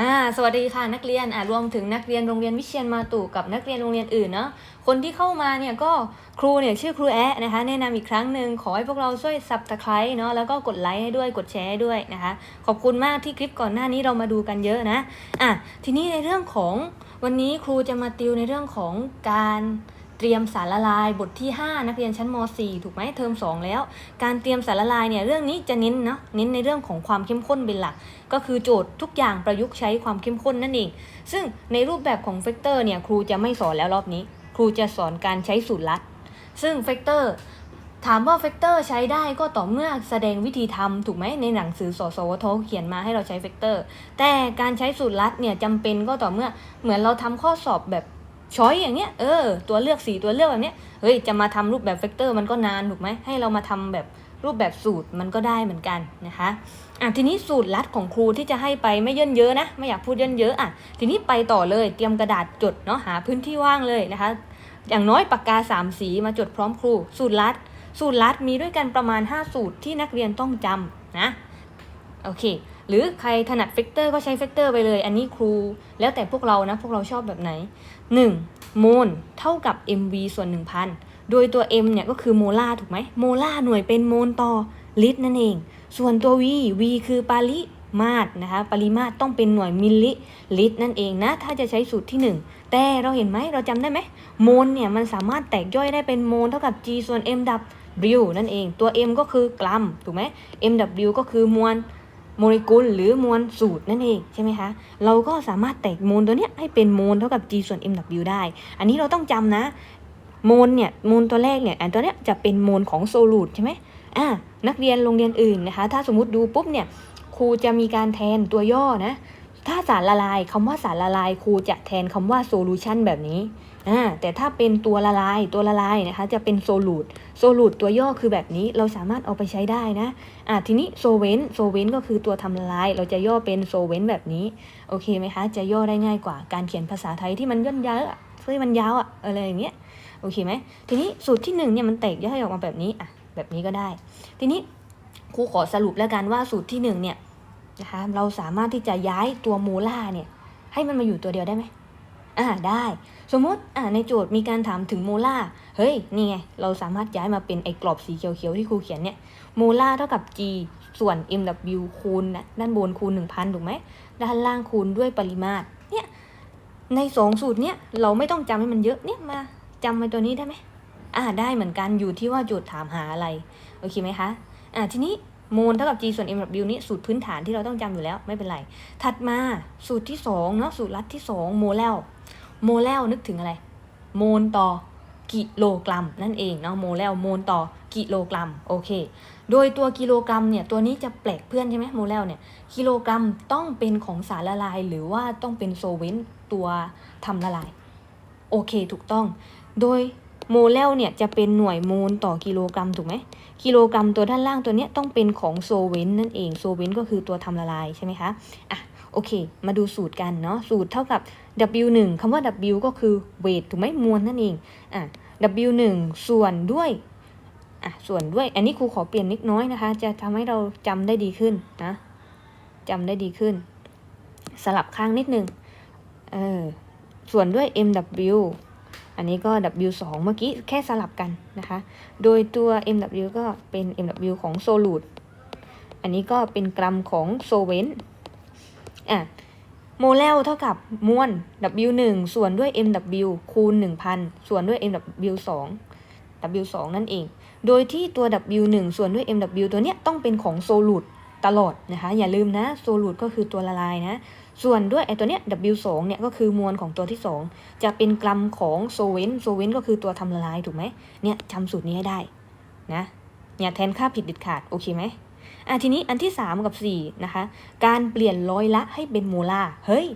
อ่าสวัสดีค่ะนักเรียนอ่ารวมถึงนักเรียนโรงเรียนวิเชียนมาตุกับนักเรียนโรงเรียนอื่นเนาะคนที่เข้ามาเนี่ยก็ครูเนี่ยชื่อครูแอะนะคะแนะนำอีกครั้งหนึ่งขอให้พวกเราช่วย subscribe เนาะแล้วก็กดไลค์ให้ด้วยกดแชร์ให้ด้วยนะคะขอบคุณมากที่คลิปก่อนหน้านี้เรามาดูกันเยอะนะอะทีนี้ในเรื่องของวันนี้ครูจะมาติวในเรื่องของการ เตรียมสารละลายบทที่ 5 นักเรียนชั้นม .4 ถูกไหมเทอม 2 แล้ว การเตรียมสารละลายเนี่ยเรื่องนี้จะเน้นเนาะเน้นในเรื่องของความเข้มข้นเป็นหลัก ก็คือโจทย์ทุกอย่างประยุกต์ใช้ความเข้มข้นนั่นเอง ซึ่งในรูปแบบของเฟกเตอร์เนี่ยครูจะไม่สอนแล้วรอบนี้ ครูจะสอนการใช้สูตรลัด ซึ่งเฟกเตอร์ถามว่าเฟกเตอร์ใช้ได้ก็ต่อเมื่อแสดงวิธีทำถูกไหมในหนังสือสสวทเขียนมาให้เราใช้เฟกเตอร์แต่การใช้สูตรลัดเนี่ยจำเป็นก็ต่อเมื่อเหมือนเราทำข้อสอบแบบ ช้อยอย่างเงี้ยเออตัวเลือกสีตัวเลือกแบบเนี้ยเฮ้ยจะมาทำรูปแบบเฟกเตอร์มันก็นานถูกไหมให้เรามาทำแบบรูปแบบสูตรมันก็ได้เหมือนกันนะคะอะทีนี้สูตรลัดของครูที่จะให้ไปไม่เยินเยอะนะไม่อยากพูดเยินเยอะอะทีนี้ไปต่อเลยเตรียมกระดาษจดเนาะหาพื้นที่ว่างเลยนะคะ อย่างน้อยปากกาสามสีมาจดพร้อมครู สูตรลัด สูตรลัดมีด้วยกันประมาณ 5 สูตรที่นักเรียนต้องจำนะโอเค หรือใครถนัดเฟกเตอร์ก็ใช้เฟกเตอร์ไปเลย อันนี้ครู แล้วแต่พวกเรานะพวกเราชอบแบบไหน 1. โมลเท่ากับ mv ส่วน 1000 โดยตัว m เนี่ยก็คือโมลาร์ถูกไหมโมลาร์หน่วยเป็นโมลต่อลิตรนั่นเอง ส่วนตัว v v คือปริมาตรนะคะ ปริมาตรต้องเป็นหน่วยมิลลิลิตรนั่นเองนะ ถ้าจะใช้สูตรที่ 1 แต่เราเห็นไหมเราจำได้ไหมโมลเนี่ยมันสามารถแตกย่อยได้เป็นโมลเท่ากับ g ส่วน m w นั่นเอง ตัว m ก็คือกรัมถูกไหม mw ก็คือมวล โมเลกุลหรือมวลสูตรนั่นเองใช่ไหมคะ เราก็สามารถแตกโมลตัวเนี้ยให้เป็นโมลเท่ากับ g ส่วน mw ได้ อันนี้เราต้องจำนะ โมลเนี่ยโมลตัวแรกเนี่ยอันตัวเนี้ยจะเป็นโมลของโซลูตใช่ไหมอ่านักเรียนโรงเรียนอื่นนะคะ ถ้าสมมติดูปุ๊บเนี่ยครูจะมีการแทนตัวย่อนะถ้าสารละลายคำว่าสารละลายครูจะแทนคำว่าโซลูชันแบบนี้ อ่าแต่ถ้าเป็นตัวละลายตัวละลายนะคะจะเป็นโซลูตโซลูตตัวย่อคือแบบนี้เราสามารถเอาไปใช้ได้นะอะทีนี้โซเวนโซเวนก็คือตัวทำละลาย เราจะย่อเป็นโซเวนแบบนี้โอเคไหมคะจะย่อได้ง่ายกว่าการเขียนภาษาไทยที่มันย่นยาวอะที่มันยาวอะอะไรอย่างเงี้ยโอเคไหมทีนี้สูตรที่หนึ่งเนี่ยมันแตกย่อยออกมาแบบนี้อะแบบนี้ก็ได้ ทีนี้ครูขอสรุปแล้วกันว่าสูตรที่หนึ่งเนี่ยนะคะเราสามารถที่จะย้ายตัวโมล่าเนี่ยให้มันมาอยู่ตัวเดียวได้ไหม อ่าได้ สมมติอ่าในโจทย์มีการถามถึงโมล่าเฮ้ยนี่ไงเราสามารถย้ายมาเป็นไอ้กรอบสีเขียวๆที่ครูเขียนเนี่ยโมล่าเท่ากับ g ส่วน mw คูณนะด้านบนคูณ 1,000 ถูกไหมด้านล่างคูณด้วยปริมาตรเนี่ยในสองสูตรเนี่ยเราไม่ต้องจำให้มันเยอะเนี่ยมาจำไว้ตัวนี้ได้ไหมอ่าได้เหมือนกันอยู่ที่ว่าโจทย์ถามหาอะไร โอเคไหมคะอ่าทีนี้ มลเท่ากับ g ส่วน mw นี่สูตรพื้นฐานที่เราต้องจำอยู่แล้วไม่เป็นไร ถัดมาสูตรที่สองเนาะสูตรลัดที่สองโมเลลโมเลลนึกถึงอะไรโมลต่อกิโลกรัมนั่นเองเนาะโมเลลโมลต่อกิโลกรัมโอเค โดยตัวกิโลกรัมเนี่ยตัวนี้จะแปลกเพื่อนใช่ไหมโมเลลเนี่ยกิโลกรัมต้องเป็นของสารละลาย หรือว่าต้องเป็นโซเวนต์ตัวทำละลายโอเคถูกต้อง โดย โมเลลเนี่ยจะเป็นหน่วยโมลต่อกิโลกรัมถูกไหมกิโลกรัมตัวด้านล่างตัวเนี้ยต้องเป็นของโซเวนนั่นเองโซเวนก็คือตัวทำละลายใช่ไหมคะอะโอเค มาดูสูตรกันเนาะสูตรเท่ากับ W1 คำว่า W ก็คือ weight ถูกไหมมวลนั่นเองอะ W1 ส่วนด้วยอะส่วนด้วย อันนี้ครูขอเปลี่ยนนิดน้อยนะคะ จะทำให้เราจำได้ดีขึ้นนะจำได้ดีขึ้น สลับข้างนิดนึงเออส่วนด้วย MW อันนี้ก็ W2 เมื่อกี้แค่สลับกันนะคะ โดยตัว MW ก็เป็น MW ของโซลูดอันนี้ก็เป็นกรัมของโซเวนต์อะโมเลลเท่ากับมวล W1 ส่วนด้วย MW คูณ 1,000 ส่วนด้วย MW2 W2 นั่นเอง โดยที่ตัว W1 ส่วนด้วย MW ตัวเนี้ยต้องเป็นของโซลูดตลอดนะคะ อย่าลืมนะโซลูดก็คือตัวละลายนะ ส่วนด้วยไอตัวเนี้ย W2 เนี่ยก็คือมวลของตัวที่ 2 จะเป็นกรัมของโซเวนโซเวนก็คือตัวทำละลายถูกไหมเนี่ยจำสูตรนี้ให้ได้นะอย่าแทนค่าผิดเด็ดขาดโอเคไหมอะทีนี้อันที่ 3 กับ 4 นะคะ การเปลี่ยนร้อยละให้เป็นโมลาร์เฮ้ย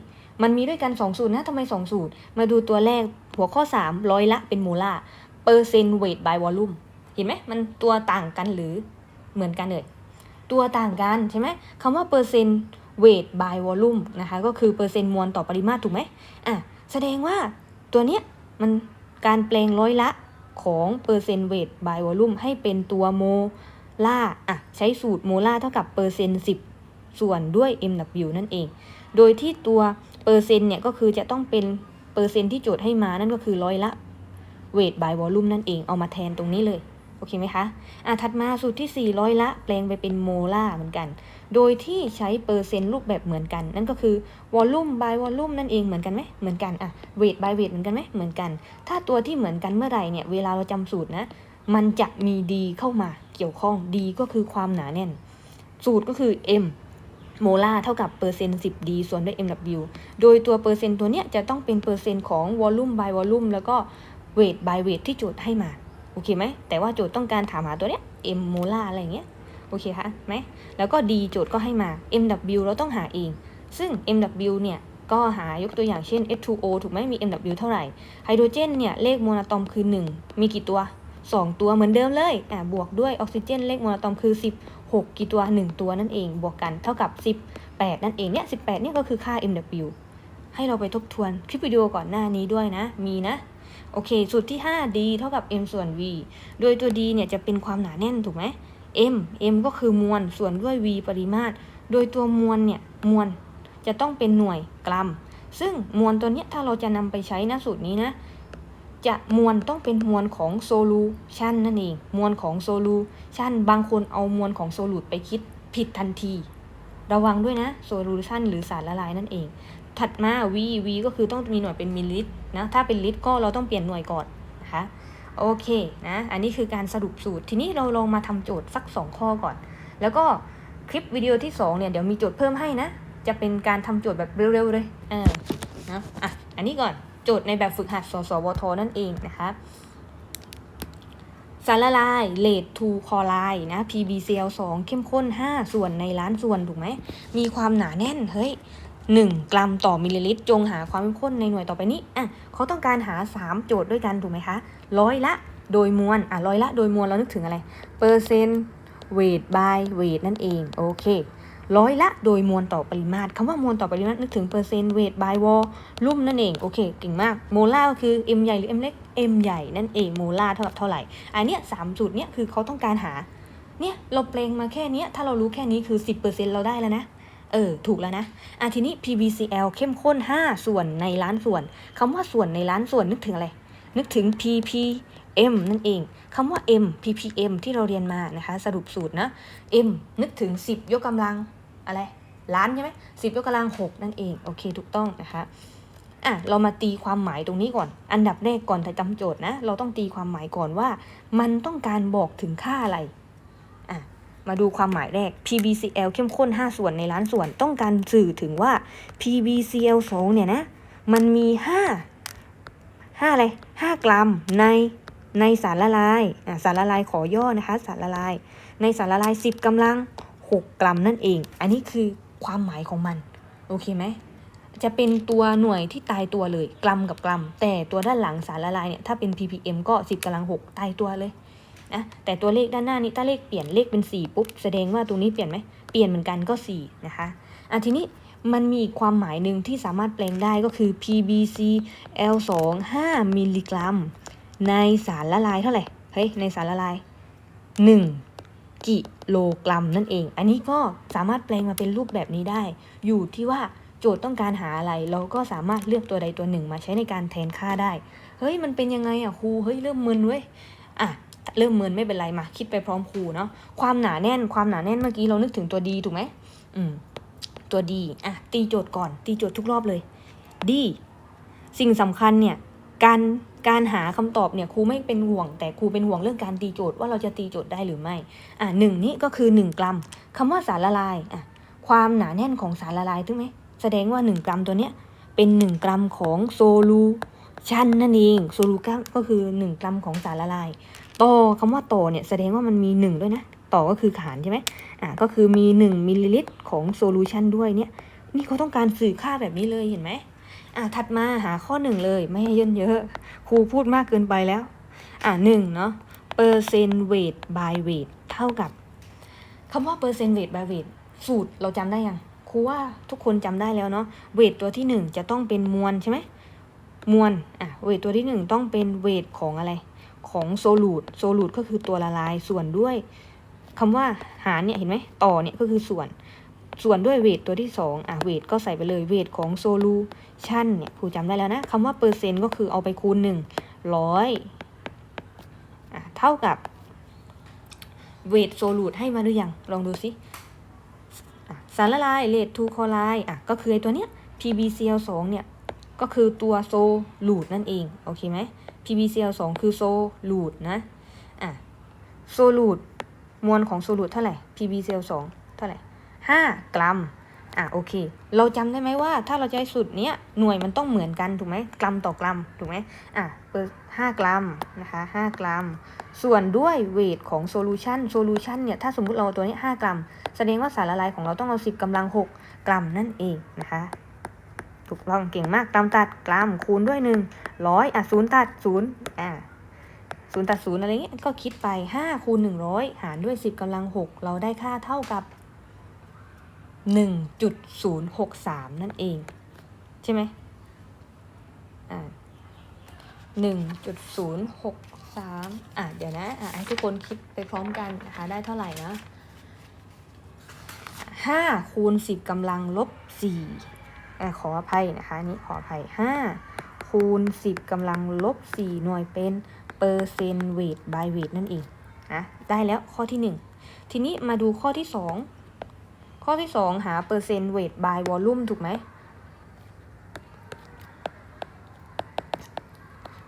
มันมีด้วยกัน 2 สูตรนะทำไม 2 สูตร มาดูตัวแรกหัวข้อ 3 ร้อยละเป็นโมลาร์เปอร์เซนต์เวทบายวอลลุ่มเห็นไหมมันตัวต่างกันหรือเหมือนกันเลยตัวต่างกันใช่ไหมคำว่าเปอร์เซนต์ เวทบายวอลลุ่มนะคะก็คือเปอร์เซ็นต์มวลต่อปริมาตรถูกไหมอะแสดงว่าตัวเนี้ยมันการแปลงร้อยละของเปอร์เซ็นต์เวทบายวอลลุ่มให้เป็นตัวโมล่าอะใช้สูตรโมล่าเท่ากับเปอร์เซ็นต์สิบส่วนด้วย mw นั่นเอง โดยที่ตัวเปอร์เซ็นต์เนี่ยก็คือจะต้องเป็นเปอร์เซ็นต์ที่โจทย์ให้มานั่นก็คือร้อยละ weight by volume นั่นเองเอามาแทนตรงนี้เลย โอเคไหมคะ อะถัดมาสูตรที่400ละ แปลงไปเป็นโมลาร์เหมือนกัน โดยที่ใช้เปอร์เซ็นต์รูปแบบเหมือนกัน นั่นก็คือ volume by volume นั่นเองเหมือนกันไหมเหมือนกันอะ weight by weight เหมือนกันไหมเหมือนกัน ถ้าตัวที่เหมือนกันเมื่อไหร่เนี่ยเวลาเราจำสูตรนะ มันจะมี d เข้ามาเกี่ยวข้อง d ก็คือความหนาแน่น สูตรก็คือ m โมลาร์เท่ากับเปอร์เซ็นต์ 10d ส่วนด้วย mw โดยตัวเปอร์เซ็นต์ตัวเนี้ยจะต้องเป็นเปอร์เซ็นต์ของ volume by volume แล้วก็ weight by weight ที่โจทย์ให้มา โอเคไหม แต่ว่าโจทย์ต้องการถามหาตัวเนี้ย m โมลาร์อะไรเงี้ย โอเคคะไหมแล้วก็ d โจทย์ก็ให้มา mw เราต้องหาเอง ซึ่ง mw เนี่ยก็หายกตัวอย่างเช่น H2O ถูกไหมมี mw เท่าไหร่ไฮโดรเจนเนี่ยเลขโมนาตอมคือ 1 มีกี่ตัว 2 ตัวเหมือนเดิมเลยอ่บวกด้วยออกซิเจนเลขโมนาตอมคือ 16 กี่ตัว 1 ตัวนั่นเองบวกกันเท่ากับ 18 นั่นเองเนี่ย18เนี่ยก็คือค่า mw ให้เราไปทบทวนคลิปวิดีโอก่อนหน้านี้ด้วยนะ มีนะ โอเค สูตรที่ 5 d เท่ากับ m ส่วน v โดยตัว d เนี่ยจะเป็นความหนาแน่นถูกไหม m m ก็คือมวลส่วนด้วย v ปริมาตร โดยตัวมวลเนี่ยมวลจะต้องเป็นหน่วยกรัม ซึ่งมวลตัวเนี้ยถ้าเราจะนำไปใช้นะสูตรนี้นะจะมวลต้องเป็นมวลของโซลูชันนั่นเอง มวลของโซลูชันบางคนเอามวลของโซลูดไปคิดผิดทันที ระวังด้วยนะโซลูชันหรือสารละลายนั่นเอง ถัดมา v v ก็คือต้องมีหน่วยเป็นมิลลิลิตรนะถ้าเป็นลิตรก็เราต้องเปลี่ยนหน่วยก่อนนะคะ โอเคนะอันนี้คือการสรุปสูตร ทีนี้เราลองมาทำโจทย์สัก 2 ข้อก่อน แล้วก็คลิปวิดีโอที่2เนี่ยเดี๋ยวมีโจทย์เพิ่มให้นะ จะเป็นการทำโจทย์แบบเร็วๆเลยเออนะอะอันนี้ก่อนโจทย์ในแบบฝึกหัดสสวทนั่นเองนะคะสารละลายเลดทูคอไลนะ PbCl 2 เข้มข้น 5 ส่วนในล้านส่วนถูกไหม มีความหนาแน่น เฮ้ย 1 กรัมต่อมิลลิลิตร จงหาความเข้มข้นในหน่วยต่อไปนี้อะเขาต้องการหา 3 โจทย์ด้วยกันถูกไหมคะร้อยละโดยมวลอะร้อยละโดยมวลเรานึกถึงอะไรเปอร์เซนต์ weight by weight นั่นเองโอเคร้อยละโดยมวลต่อปริมาตรคำว่ามวลต่อปริมาตรนึกถึงเปอร์เซนต์ weight by wall ลุ่มนั่นเองโอเคเก่งมากโมลาร์ก็คือ m ใหญ่หรือ m เล็ก m ใหญ่นั่นเองโมลาร์เท่ากับเท่าไหร่อันเนี้ยสามสูตรเนี้ยคือเขาต้องการหาเนี่ยเราเปลงมาแค่นี้ถ้าเรารู้แค่นี้คือ 10%เราได้แล้วนะ เออ ถูกแล้วนะอะทีนี้ PbCl เข้มข้น 5 ส่วนในล้านส่วน คำว่าส่วนในล้านส่วนนึกถึงอะไร นึกถึง ppm นั่นเอง คำว่า m ppm ที่เราเรียนมานะคะ สรุปสูตรนะ m นึกถึง 10 ยกกำลังอะไร ล้านใช่ไหม10ยกกำลัง 6 นั่นเอง โอเค ถูกต้องนะคะอะเรามาตีความหมายตรงนี้ก่อน อันดับแรกก่อนจะจำโจทย์นะ เราต้องตีความหมายก่อนว่า มันต้องการบอกถึงค่าอะไร มาดูความหมายแรก PbCl เข้มข้น 5 ส่วนในล้านส่วน ต้องการสื่อถึงว่า PbCl 2เนี่ยนะ มันมี 5 5 อะไร 5 กรัมในในสารละลายอะสารละลายขอย่อนะคะ สารละลาย ในสารละลาย 10กำลัง 6 กรัมนั่นเอง อันนี้คือความหมายของมัน โอเคไหม จะเป็นตัวหน่วยที่ตายตัวเลย กรัมกับกรัม แต่ตัวด้านหลังสารละลายเนี่ย ถ้าเป็น ppm ก็ 10กำลัง 6 ตายตัวเลย นะแต่ตัวเลขด้านหน้านี้ถ้าเลขเปลี่ยนเลขเป็น 4 ปุ๊บแสดงว่าตัวนี้เปลี่ยนไหมเปลี่ยนเหมือนกันก็ 4 นะคะอะทีนี้มันมีอีกความหมายหนึ่งที่สามารถแปลงได้ก็คือ PbCl2 5มิลลิกรัม ในสารละลายเท่าไหร่เฮ้ยในสารละลาย 1 กิโลกรัมนั่นเอง อันนี้ก็สามารถแปลงมาเป็นรูปแบบนี้ได้ อยู่ที่ว่าโจทย์ต้องการหาอะไร เราก็สามารถเลือกตัวใดตัวหนึ่งมาใช้ในการแทนค่าได้ เฮ้ยมันเป็นยังไงอะครูเฮ้ยเริ่มมึนเว้ยอะ เริ่มเมินไม่เป็นไรมา คิดไปพร้อมครูเนาะความหนาแน่นความหนาแน่นเมื่อกี้เรานึกถึงตัวดีถูกไหมอืมตัวดีอะตีโจทย์ก่อน ตีโจทย์ทุกรอบเลยดีสิ่งสำคัญเนี่ยการการหาคำตอบเนี่ยครูไม่เป็นห่วง แต่ครูเป็นห่วงเรื่องการตีโจทย์ว่าเราจะตีโจทย์ได้หรือไม่อะหนึ่งนี่ก็คือหนึ่งกรัมคำว่าสารละลายอะความหนาแน่นของสารละลายถูกไหมแสดงว่าหนึ่งกรัมตัวเนี้ยเป็นหนึ่งกรัมของโซลูชันนั่นเองโซลูกัมก็คือหนึ่งกรัมของสารละลาย ต่อคำว่าต่อเนี่ยแสดงว่ามันมี 1 ด้วยนะ ต่อก็คือขานใช่ไหมอ่าก็คือมี 1มิลลิลิตรของโซลูชันด้วยเนี่ย นี่เขาต้องการสื่อค่าแบบนี้เลยเห็นไหมอ่าถัดมาหาข้อหนึ่งเลยไม่ให้เยอะเยอะ ครูพูดมากเกินไปแล้ว อ่าหนึ่งเนาะเปอร์เซนต์เวทบายเวทเท่ากับคำว่าเปอร์เซนต์เวทบายเวทสูตรเราจำได้ยังครูว่าทุกคนจำได้แล้วเนาะเวทตัวที่หนึ่งจะต้องเป็นมวลใช่ไหมมวลอะเวทตัวที่หนึ่งต้องเป็นเวทของอะไร ของโซลูดโซลูดก็คือตัวละลายส่วนด้วยคำว่าหารเนี่ยเห็นไหมต่อเนี่ยก็คือส่วน ส่วนด้วยเวทตัวที่สองอะเวทก็ใส่ไปเลยเวทของโซลูชันเนี่ยครูจำได้แล้วนะคำว่าเปอร์เซ็นต์ก็คือเอาไปคูณหนึ่งร้อยอะเท่ากับเวทโซลูดให้มาหรือยังลองดูสิสารละลายเลททูคอไลอะก็คือไอตัวเนี้ย PbCl2 เนี่ยก็คือตัวโซลูดนั่นเอง โอเคไหม PbCl2 คือโซลูดนะ อะ โซลูดมวลของโซลูดเท่าไหร่ PbCl2 เท่าไหร่ 5 กรัม อะโอเค เราจำได้ไหมว่า ถ้าเราให้สูตรเนี้ยหน่วยมันต้องเหมือนกันถูกไหมกรัมต่อกรัมถูกไหมอะเปิด5กรัมนะคะ5กรัม ส่วนด้วยเวทของโซลูชันโซลูชันเนี่ยถ้าสมมุติเราเอาตัวนี้ 5 กรัม แสดงว่าสารละลายของเราต้องเอา 10กำลัง 6 กรัมนั่นเองนะคะ ถูกต้องเก่งมากกรัมตัดกรัมคูณด้วยหนึ่งร้อยอะศูนย์ตัดศูนย์อะศูนย์ตัดศูนย์อะไรเงี้ยก็คิดไปห้าคูณหนึ่งร้อยหารด้วยสิบกำลังหกเราได้ค่าเท่ากับหนึ่งจุดศูนย์หกสามนั่นเอง ใช่ไหมอ่าหนึ่งจุดศูนย์หกสามอะเดี๋ยวนะอะให้ทุกคนคิดไปพร้อมกันนะคะได้เท่าไหร่นะห้าคูณสิบกำลังลบสี่ อขออภัยนะคะนนี้ขออภัยห้าคูณสิบกำลังลบสี่หน่วยเป็นเปอร์เซนต์เวทบายเวทนั่นเองนะได้แล้วข้อที่หนึ่งทีนี้มาดูข้อที่สองข้อที่สองหาเปอร์เซนต์เวทบายวอลลุ่มถูกไหม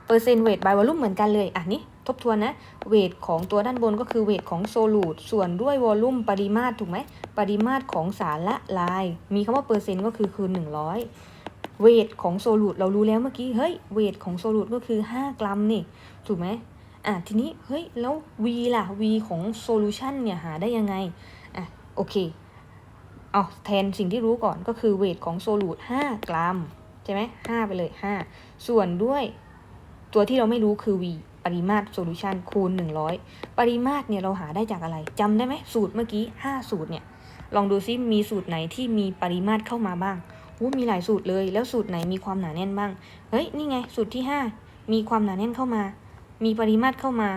เปอร์เซนต์เวทบายวอลลุ่มเหมือนกันเลยอะนี่ ทบทวนนะเวทของตัวด้านบนก็คือเวทของโซลูดส่วนด้วยวอลลุ่มปริมาตรถูกไหมปริมาตรของสารละลาย มีคำว่าเปอร์เซ็นต์ก็คือคืน100 เวทของโซลูดเรารู้แล้วเมื่อกี้เฮ้ยเวทของโซลูดก็คือ 5 กรัมนี่ถูกไหมอะทีนี้เฮ้ยแล้ว V ล่ะ V ของโซลูชันเนี่ยหาได้ยังไงอะโอเคเอาแทนสิ่งที่รู้ก่อนก็คือเวทของโซลูด5กรัมใช่ไหม5ไปเลย 5 ส่วนด้วยตัวที่เราไม่รู้คือ V ริมาตรโซลูชันคูณ 100 ปริมาตรเนี่ยเราหาได้จากอะไรจำได้ไหมสูตรเมื่อกี้ 5 สูตรเนี่ยลองดูซิมีสูตรไหนที่มีปริมาตรเข้ามาบ้างอู้มีหลายสูตรเลยแล้วสูตรไหนมีความหนาแน่นบ้าง เฮ้ยนี่ไงสูตรที่ 5 มีความหนาแน่นเข้ามา มีปริมาตรเข้ามา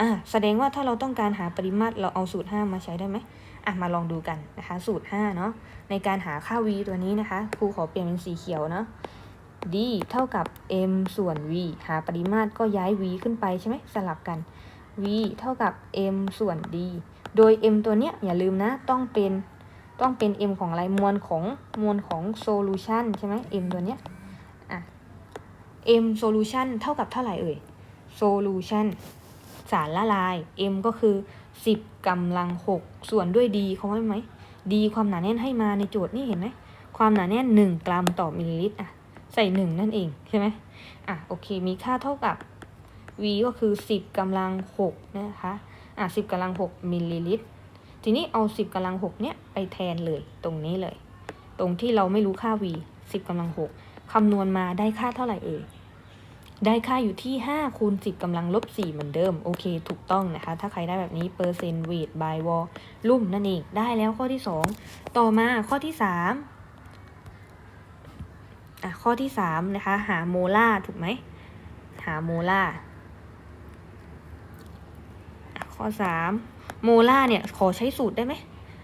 อะแสดงว่าถ้าเราต้องการหาปริมาตรเราเอาสูตร 5 มาใช้ได้ไหมอะมาลองดูกันนะคะ สูตร5เนาะในการหาค่า v ตัวนี้นะคะครูขอเปลี่ยนเป็นสีเขียวเนาะ d เท่ากับ m ส่วน v หาปริมาตรก็ย้าย v ขึ้นไปใช่ไหมสลับกัน v เท่ากับ m ส่วน d โดย m ตัวเนี้ยอย่าลืมนะต้องเป็นต้องเป็น m ของอะไรมวลของมวลของ solution ใช่ไหม m ตัวเนี้ยอะ m solution เท่ากับเท่าไหร่เอ่ย solution สารละลาย m ก็คือ 10กำลัง 6 ส่วนด้วย d เขาให้ไหม d ความหนาแน่นให้มาในโจทย์นี่เห็นไหมความหนาแน่น 1 กรัมต่อมิลลิลิตรอะ ใส่ 1 นั่นเองใช่ไหมอะโอเคมีค่าเท่ากับ v ก็คือ 10กำลัง6นะคะอะ10กำลัง 6มิลลิลิตรทีนี้เอา 10กำลัง6เนี่ยไปแทนเลยตรงนี้เลย ตรงที่เราไม่รู้ค่า v 10กำลัง 6คำนวณมาได้ค่าเท่าไหร่เอ่ยได้ค่าอยู่ที่ 5 คูณ 10กำลังลบ 4 เหมือนเดิม โอเค ถูกต้องนะคะ ถ้าใครได้แบบนี้เปอร์เซนต์เวทบายวอลลุ่มนั่นเอง ได้แล้วข้อที่ 2 ต่อมาข้อที่ 3 อะข้อที่3นะคะ หาโมล่าถูกไหม หาโมล่าข้อ3โมล่าเนี่ยขอใช้สูตรได้ไหม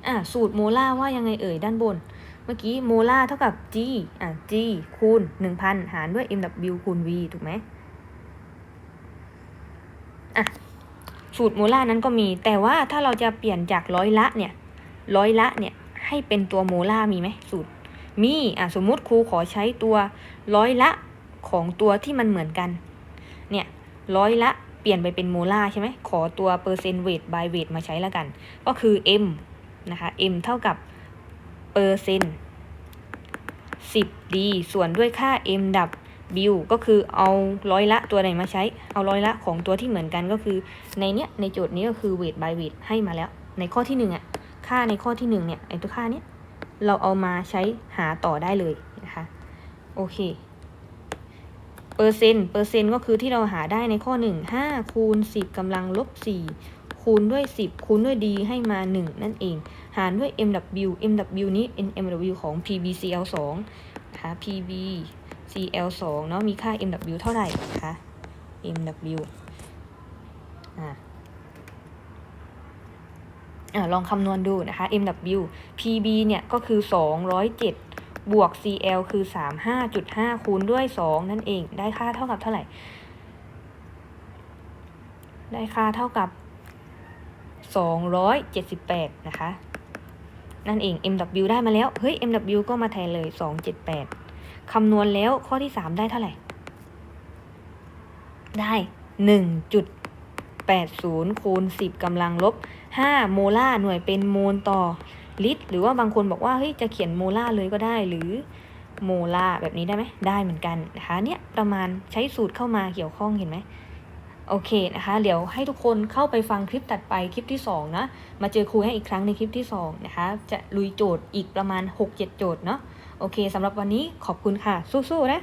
อะสูตรโมล่าว่ายังไงเอ่ยด้านบน เมื่อกี้โมล่าเท่ากับ G อะ G คูณ1,000หารด้วย MW คูณ V ถูกไหมอะสูตรโมล่านั้นก็มี แต่ว่าถ้าเราจะเปลี่ยนจากร้อยละเนี่ยร้อยละเนี่ยให้เป็นตัวโมล่ามีไหมสูตร มีอะสมมุติครูขอใช้ตัวร้อยละของตัวที่มันเหมือนกัน เนี่ยร้อยละเปลี่ยนไปเป็นโมลาร์ใช่ไหมขอตัวเปอร์เซนต์เวทบายเวทมาใช้แล้วกัน ก็คือ m นะคะ m เท่ากับเปอร์เซนต์ 10d ส่วนด้วยค่า m ดับ w ก็คือเอาร้อยละตัวไหนมาใช้ เอาร้อยละของตัวที่เหมือนกันก็คือในเนี้ยในโจทย์นี้ก็คือ weight by weight ให้มาแล้ว ในข้อที่หนึ่งอะ ค่าในข้อที่หนึ่งเนี่ยไอตัวค่าเนี้ย เราเอามาใช้หาต่อได้เลยนะคะ โอเค เปอร์เซ็นต์เปอร์เซ็นต์ก็คือที่เราหาได้ในข้อหนึ่งห้าคูณสิบกำลังลบสี่คูณด้วย 10 คูณด้วย d ให้มา 1 นั่นเอง หารด้วย mw mw นี้เป็น mw ของ pbcl2 นะคะ pbcl2 เนาะมีค่า mw เท่าไหร่นะคะ mw อ่า ลองคำนวณดูนะคะ MW PB เนี่ยก็คือ 207 บวก CL คือ 35.5 คูณด้วย 2 นั่นเอง ได้ค่าเท่ากับเท่าไหร่ ได้ค่าเท่ากับ 278 นะคะ นั่นเอง MW ได้มาแล้ว เฮ้ย MW ก็มาแทนเลย 278 คำนวณแล้วข้อที่ 3 ได้เท่าไหร่ ได้ 80คูณ10กำลังลบ 5 โมลาร์หน่วยเป็นโมลต่อลิตร หรือว่าบางคนบอกว่าเฮ้ยจะเขียนโมลาร์เลยก็ได้หรือโมลาร์แบบนี้ได้ไหมได้เหมือนกันนะคะเนี่ยประมาณใช้สูตรเข้ามาเกี่ยวข้องเห็นไหมโอเคนะคะ เดี๋ยวให้ทุกคนเข้าไปฟังคลิปตัดไปคลิปที่2นะมาเจอครูให้อีกครั้งในคลิปที่2นะคะ จะลุยโจทย์อีกประมาณ 6-7 โจทย์เนาะโอเคสำหรับวันนี้ขอบคุณค่ะ สู้ๆนะ